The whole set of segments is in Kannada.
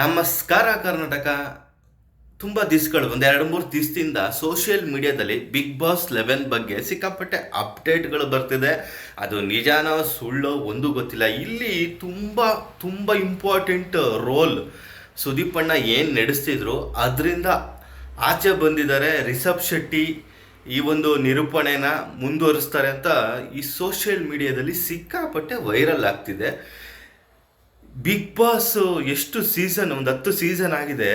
ನಮಸ್ಕಾರ ಕರ್ನಾಟಕ. ತುಂಬ ದಿಸ್ಗಳು ಒಂದು ಎರಡು ಮೂರು ದಿವಸದಿಂದ ಸೋಷಿಯಲ್ ಮೀಡಿಯಾದಲ್ಲಿ ಬಿಗ್ ಬಾಸ್ ಲೆವೆನ್ ಬಗ್ಗೆ ಸಿಕ್ಕಾಪಟ್ಟೆ ಅಪ್ಡೇಟ್ಗಳು ಬರ್ತಿದೆ. ಅದು ನಿಜಾನೋ, ಸುಳ್ಳೋ, ಒಂದು ಗೊತ್ತಿಲ್ಲ. ಇಲ್ಲಿ ತುಂಬ ತುಂಬ ಇಂಪಾರ್ಟೆಂಟ್ ರೋಲ್ ಸುದೀಪ್ ಅಣ್ಣ ಏನು ನಡೆಸ್ತಿದ್ರು, ಅದರಿಂದ ಆಚೆ ಬಂದಿದ್ದಾರೆ ರಿಷಬ್ ಶೆಟ್ಟಿ. ಈ ಒಂದು ನಿರೂಪಣೆನ ಮುಂದುವರಿಸ್ತಾರೆ ಅಂತ ಈ ಸೋಷಿಯಲ್ ಮೀಡಿಯಾದಲ್ಲಿ ಸಿಕ್ಕಾಪಟ್ಟೆ ವೈರಲ್ ಆಗ್ತಿದೆ. ಬಿಗ್ ಬಾಸ್ ಎಷ್ಟು ಸೀಸನ್ ಒಂದು ಹತ್ತು ಸೀಸನ್ ಆಗಿದೆ,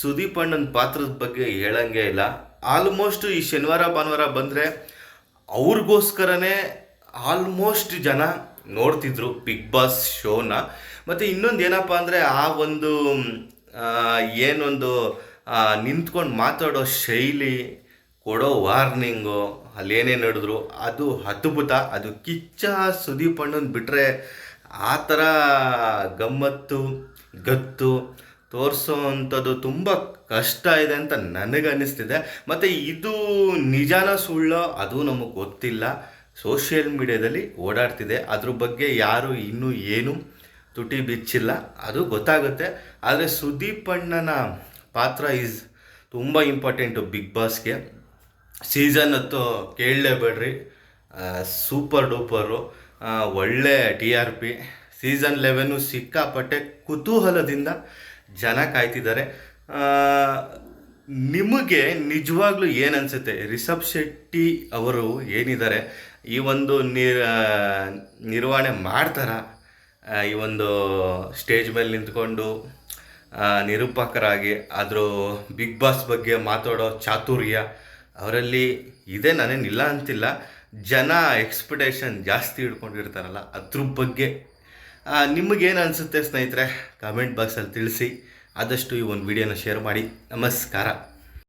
ಸುದೀಪ್ ಅಣ್ಣನ ಪಾತ್ರದ ಬಗ್ಗೆ ಹೇಳಂಗೆ ಇಲ್ಲ. ಆಲ್ಮೋಸ್ಟ್ ಈ ಶನಿವಾರ, ಭಾನುವಾರ ಬಂದರೆ ಅವ್ರಿಗೋಸ್ಕರನೇ ಆಲ್ಮೋಸ್ಟ್ ಜನ ನೋಡ್ತಿದ್ರು ಬಿಗ್ ಬಾಸ್ ಶೋನ ಮತ್ತು ಇನ್ನೊಂದು ಏನಪ್ಪ ಅಂದರೆ ಆ ಒಂದು ಏನೊಂದು ನಿಂತ್ಕೊಂಡು ಮಾತಾಡೋ ಶೈಲಿ, ಕೊಡೋ ವಾರ್ನಿಂಗು ಅಲ್ಲೇನೇ ನಡೆದ್ರು. ಅದು ಅದ್ಭುತ. ಅದು ಕಿಚ್ಚ ಸುದೀಪ್ ಅಣ್ಣನ್ ಬಿಟ್ಟರೆ ಆ ಥರ ಗಮ್ಮತ್ತು, ಗತ್ತು ತೋರಿಸೋ ಅಂಥದ್ದು ತುಂಬ ಕಷ್ಟ ಇದೆ ಅಂತ ನನಗೆ ಅನ್ನಿಸ್ತಿದೆ ಮತ್ತು ಇದು ನಿಜಾನ ಸುಳ್ಳು ಅದು ನಮಗೆ ಗೊತ್ತಿಲ್ಲ. ಸೋಷಿಯಲ್ ಮೀಡಿಯಾದಲ್ಲಿ ಓಡಾಡ್ತಿದೆ. ಅದ್ರ ಬಗ್ಗೆ ಯಾರು ಇನ್ನೂ ಏನು ತುಟಿ ಬಿಚ್ಚಿಲ್ಲ. ಅದು ಗೊತ್ತಾಗುತ್ತೆ. ಆದರೆ ಸುದೀಪ್ ಅಣ್ಣನ ಪಾತ್ರ ಈಸ್ ತುಂಬ ಇಂಪಾರ್ಟೆಂಟು ಬಿಗ್ ಬಾಸ್ಗೆ. ಸೀಸನ್ ಹತ್ತು ಕೇಳಲೇಬೇಡ್ರಿ. ಸೂಪರ್ ಡೂಪರು ಒಳ್ಳೆ T R P season eleven ಸಿಕ್ಕಾಪಟ್ಟೆ ಕುತೂಹಲದಿಂದ ಜನ ಕಾಯ್ತಿದ್ದಾರೆ. ನಿಮಗೆ ನಿಜವಾಗ್ಲೂ ಏನು ಅನಿಸುತ್ತೆ ರಿಷಬ್ ಶೆಟ್ಟಿ ಅವರು ಏನಿದ್ದಾರೆ? ಈ ಒಂದು ನಿರ್ ನಿರ್ವಹಣೆ ಮಾಡ್ತಾರ? ಈ ಒಂದು ಸ್ಟೇಜ್ ಮೇಲೆ ನಿಂತ್ಕೊಂಡು ನಿರೂಪಕರಾಗಿ ಅದ್ರ ಬಿಗ್ ಬಾಸ್ ಬಗ್ಗೆ ಮಾತಾಡೋ ಚಾತುರ್ಯ ಅವರಲ್ಲಿ ಇದೆ, ನಾನೇನಿಲ್ಲ ಅಂತಿಲ್ಲ. ಜನ ಎಕ್ಸ್ಪೆಕ್ಟೇಷನ್ ಜಾಸ್ತಿ ಇಟ್ಕೊಂಡಿರ್ತಾರಲ್ಲ ಅದ್ರ ಬಗ್ಗೆ ನಿಮಗೇನು ಅನಿಸುತ್ತೆ ಸ್ನೇಹಿತರೆ? ಕಮೆಂಟ್ ಬಾಕ್ಸಲ್ಲಿ ತಿಳಿಸಿ. ಆದಷ್ಟು ಈ ಒಂದು ವಿಡಿಯೋನ ಶೇರ್ ಮಾಡಿ. ನಮಸ್ಕಾರ.